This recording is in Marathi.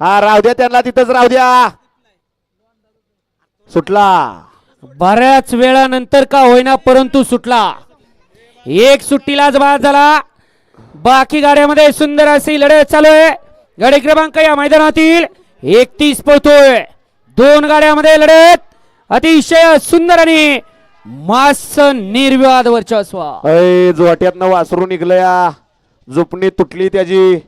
हा राहू द्या त्यांना तिथंच राहू द्या. सुटला. बऱ्याच वेळानंतर का होईना परंतु सुटला. एक सुट्टीलाच बाद झाला. बाकी गाड्यामध्ये सुंदर अशी लढत चालू आहे. गाडी क्रमांक या मैदानातील एकतीस पळतोय. दोन गाड्यामध्ये लढत. अतिशय सुंदर आणि मास निर्विवाद वर्चस्व. अय जोट्यातनं वासरू निघलं या झोपणी तुटली त्याची.